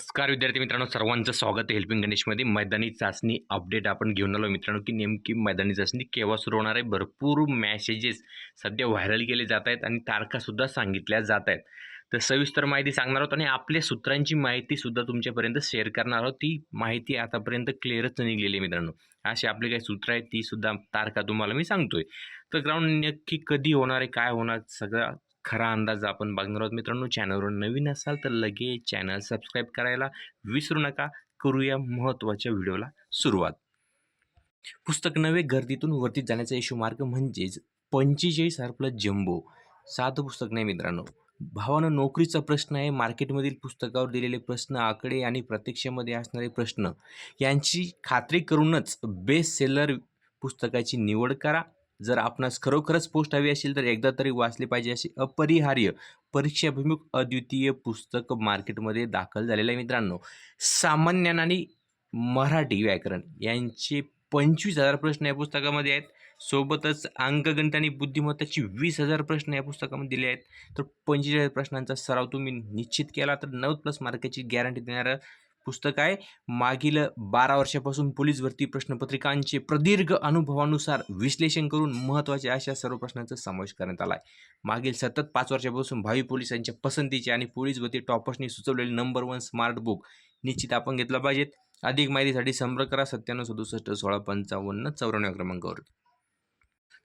नमस्कार विद्यार्थी मित्रांनो सर्वांचं स्वागत आहे हेल्पिंग गणेशमध्ये. मैदानी चाचणी अपडेट आपण घेऊन आलो मित्रांनो की नेमकी मैदानी चाचणी केव्हा सुरू होणार आहे? भरपूर मॅसेजेस सध्या व्हायरल केले जात आहेत आणि तारखासुद्धा सांगितल्या जात आहेत. तर सविस्तर माहिती सांगणार आहोत आणि आपल्या सूत्रांची माहितीसुद्धा तुमच्यापर्यंत शेअर करणार आहोत. ती माहिती आतापर्यंत क्लिअरच निघलेली आहे मित्रांनो. अशी आपली काही सूत्र आहेत तीसुद्धा तारखा तुम्हाला मी सांगतोय. तर ग्राउंड नक्की कधी होणार आहे काय होणार सगळा खरा अंदाज आपण बघणार आहोत. मित्रांनो चॅनलवर नवीन असाल तर लगेच चॅनल सबस्क्राईब करायला विसरू नका. करूया महत्त्वाच्या व्हिडिओला सुरुवात. पुस्तक नवे गर्दीतून वरती जाण्याचा इशू मार्ग म्हणजेच पंचेचाळीस आर प्लस जम्बो. साधं पुस्तक नाही मित्रांनो. भावानं नोकरीचा प्रश्न आहे. मार्केटमधील पुस्तकावर दिलेले प्रश्न आकडे आणि प्रत्यक्षामध्ये असणारे प्रश्न यांची खात्री करूनच बेस्ट सेलर पुस्तकाची निवड करा. जर आपणास खरोखरच पोस्ट हवी असेल तर एकदा तरी वाचले पाहिजे असे अपरिहार्य परीक्षाभिमुख अद्वितीय पुस्तक मार्केटमध्ये दाखल झालेलं आहे मित्रांनो. सामान्यान आणि मराठी व्याकरण यांचे पंचवीस हजार प्रश्न या पुस्तकामध्ये आहेत. सोबतच अंकगणित आणि बुद्धिमत्ताची वीस हजार प्रश्न या पुस्तकामध्ये दिले आहेत. तर पंचेचाळीस प्रश्नांचा सराव तुम्ही निश्चित केला तर नऊ प्लस मार्काची गॅरंटी देणारं पुस्तक आहे. मागील बारा वर्षापासून पोलीस भरती प्रश्नपत्रिकांचे प्रदीर्घ अनुभवानुसार विश्लेषण करून महत्त्वाच्या अशा सर्व प्रश्नांचा समावेश करण्यात आला आहे मागील सतत पाच वर्षापासून भावी पोलिसांच्या पसंतीचे आणि पोलीस भरती टॉपर्सनी सुचवलेले नंबर वन स्मार्ट बुक निश्चित आपण घेतलं पाहिजेत. अधिक माहितीसाठी संपर्क करा सत्त्याण्णव सदुसष्ट सोळा पंचावन्न चौऱ्याण्णव क्रमांकावर.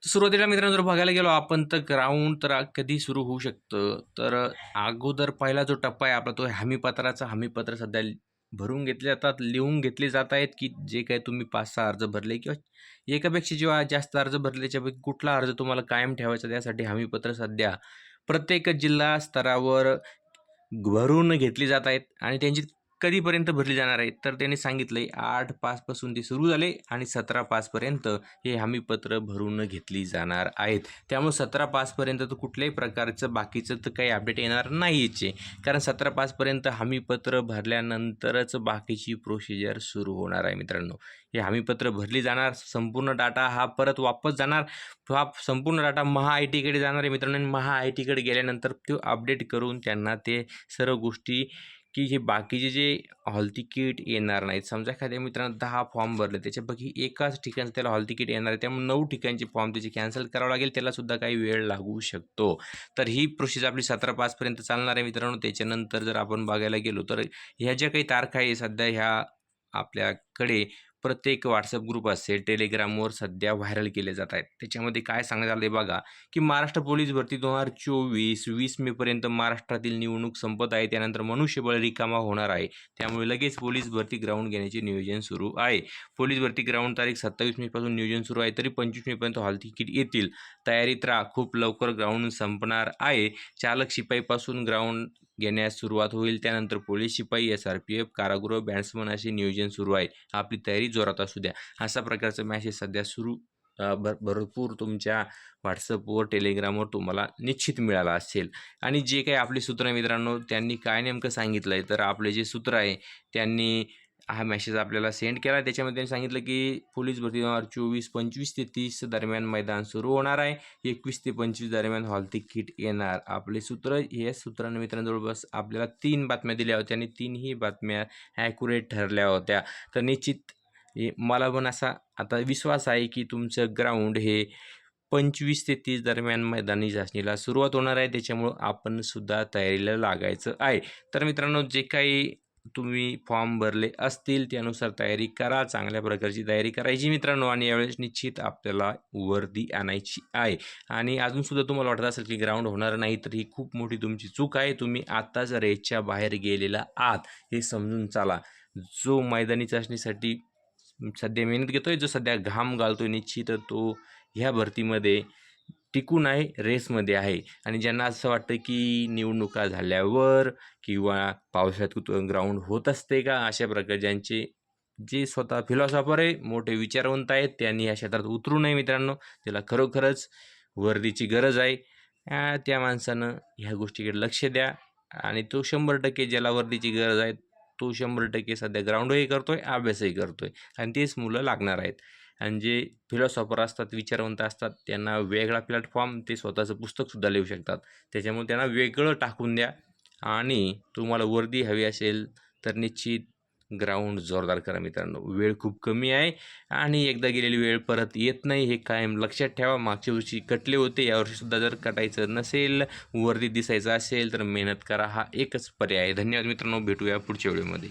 सुरुवातीला मित्रांनो जर बघायला गेलो आपण तर ग्राउंड तर कधी सुरू होऊ शकतं? तर अगोदर पहिला जो टप्पा आहे आपला तो हमीपत्राचा. हमीपत्र सध्या भरून घेतले जातात लिहून घेतले जात आहेत की जे काही तुम्ही पाच सहा अर्ज भरले किंवा एकापेक्षा जेव्हा जास्त अर्ज भरल्याच्यापैकी कुठला अर्ज तुम्हाला कायम ठेवायचा त्यासाठी हमीपत्र सध्या प्रत्येक जिल्हा स्तरावर भरून घेतली जात आहेत आणि त्यांची कधीपर्यंत भरली जाणार आहे? तर त्यांनी सांगितलं आहे आठ पाचपासून ते सुरू झाले आणि सतरा पाचपर्यंत हे हमीपत्र भरून घेतली जाणार आहेत. त्यामुळे सतरा पाचपर्यंत तर कुठल्याही प्रकारचं बाकीचं तर काही अपडेट येणार नाहीचे कारण सतरा पाचपर्यंत हमीपत्र भरल्यानंतरच बाकीची प्रोसिजर सुरू होणार आहे मित्रांनो. हे हमीपत्र भरली जाणार संपूर्ण डाटा हा परत वापस जाणार. हा संपूर्ण डाटा महा आय टीकडे जाणार आहे मित्रांनो. आणि महा आय टीकडे गेल्यानंतर तो अपडेट करून त्यांना ते सर्व गोष्टी की हे बाकीचे जे हॉल तिकीट येणार नाहीत. समजा एखाद्या मित्रांनो दहा फॉर्म भरले त्याच्यापैकी एकाच ठिकाणचं त्याला हॉल तिकीट येणार आहे त्यामुळे नऊ ठिकाणचे फॉर्म त्याचे कॅन्सल करावं लागेल त्यालासुद्धा काही वेळ लागू शकतो. तर ही प्रोसेस आपली सतरा पाचपर्यंत चालणार आहे मित्रांनो. त्याच्यानंतर जर आपण बघायला गेलो तर ह्या ज्या काही तारखा आहे सध्या ह्या आपल्याकडे प्रत्येक व्हॉट्सअप ग्रुप असेल टेलिग्रामवर सध्या व्हायरल केले जात आहेत. त्याच्यामध्ये काय सांगण्यात आलं आहे बघा की महाराष्ट्र पोलीस भरती दोन हजार चोवीस वीस मेपर्यंत महाराष्ट्रातील निवडणूक संपत आहे. त्यानंतर मनुष्यबळ रिकामा होणार आहे. त्यामुळे लगेच पोलीस भरती ग्राउंड घेण्याचे नियोजन सुरू आहे. पोलीस भरती ग्राउंड तारीख सत्तावीस मेपासून नियोजन सुरू आहे तरी पंचवीस मेपर्यंत हॉल तिकीट येतील. तयारीत राहा खूप लवकर ग्राउंड संपणार आहे. चालक शिपाईपासून ग्राउंड घेण्यास सुरुवात होईल. त्यानंतर पोलीस शिपाई एस आर पी एफ कारागृह बॅट्समन असे नियोजन सुरू आहे. आपली तयारी जोरात असू द्या. अशा प्रकारचा मॅसेज सध्या सुरू भर भरपूर तुमच्या व्हॉट्सअपवर टेलिग्रामवर तुम्हाला निश्चित मिळाला असेल. आणि जे काही आपले सूत्र मित्रांनो त्यांनी काय नेमकं सांगितलं आहे तर आपले जे सूत्र आहे त्यांनी हा मेसेज आपल्याला सेंड केला. त्याच्यामध्ये त्यांनी सांगितलं की पोलीस भरती दोन हजार चोवीस पंचवीस ते तीस दरम्यान मैदान सुरू होणार आहे. एकवीस ते पंचवीस दरम्यान हॉल तिकीट येणार. आपले सूत्र हे सूत्रांनी मित्रांनो जवळपास आपल्याला तीन बातम्या दिल्या होत्या आणि तीनही बातम्या ॲक्युरेट ठरल्या होत्या. तर निश्चित मला पण असा आता विश्वास आहे की तुमचं ग्राउंड हे पंचवीस ते तीस दरम्यान मैदानी चाचणीला सुरुवात होणार आहे. त्याच्यामुळं आपण सुद्धा तयारीला लागायचं आहे. तर मित्रांनो जे काही तुम्ही फॉर्म भरले असतील त्यानुसार तयारी करा चांगल्या प्रकारची तयारी करायची मित्रांनो आणि यावेळेस निश्चित आपल्याला वर्दी आणायची आहे. आणि अजूनसुद्धा तुम्हाला वाटत असेल की ग्राउंड होणार नाही तर ही खूप मोठी तुमची चूक आहे. तुम्ही आत्ताच रेसच्या बाहेर गेलेला आहात हे समजून चाला. जो मैदानी चाचणीसाठी सध्या मेहनत घेतो आहे जो सध्या घाम घालतो आहे निश्चित तो ह्या भरतीमध्ये टिकून आहे रेसमध्ये आहे. आणि ज्यांना असं वाटतं की निवडणुका झाल्यावर किंवा पावसाळ्यात ग्राउंड होत असते का अशा प्रकारे ज्यांचे जे स्वतः फिलॉसॉफर आहे मोठे विचारवंत आहेत त्यांनी या क्षेत्रात उतरू नये मित्रांनो. त्याला खरोखरच वर्दीची गरज आहे. त्या माणसानं ह्या गोष्टीकडे लक्ष द्या. आणि तो शंभर टक्के ज्याला वर्दीची गरज आहे तो शंभर टक्के सध्या ग्राउंडही करतो आहे अभ्यासही करतो आहे आणि तेच मुलं लागणार आहेत. आणि जे फिलॉसॉफर असतात विचारवंत असतात त्यांना वेगळा प्लॅटफॉर्म ते स्वतःचं पुस्तकसुद्धा लिहू शकतात. त्याच्यामुळे त्यांना वेगळं टाकून द्या आणि तुम्हाला वर्दी हवी असेल तर निश्चित ग्राउंड जोरदार करा मित्रांनो. वेळ खूप कमी आहे आणि एकदा गेलेली वेळ परत येत नाही हे कायम लक्षात ठेवा. मागच्या वर्षी कटले होते यावर्षीसुद्धा जर कटायचं नसेल वर्दी दिसायचं असेल तर मेहनत करा. हा एकच पर्याय धन्यवाद मित्रांनो. भेटूया पुढच्या वेळेमध्ये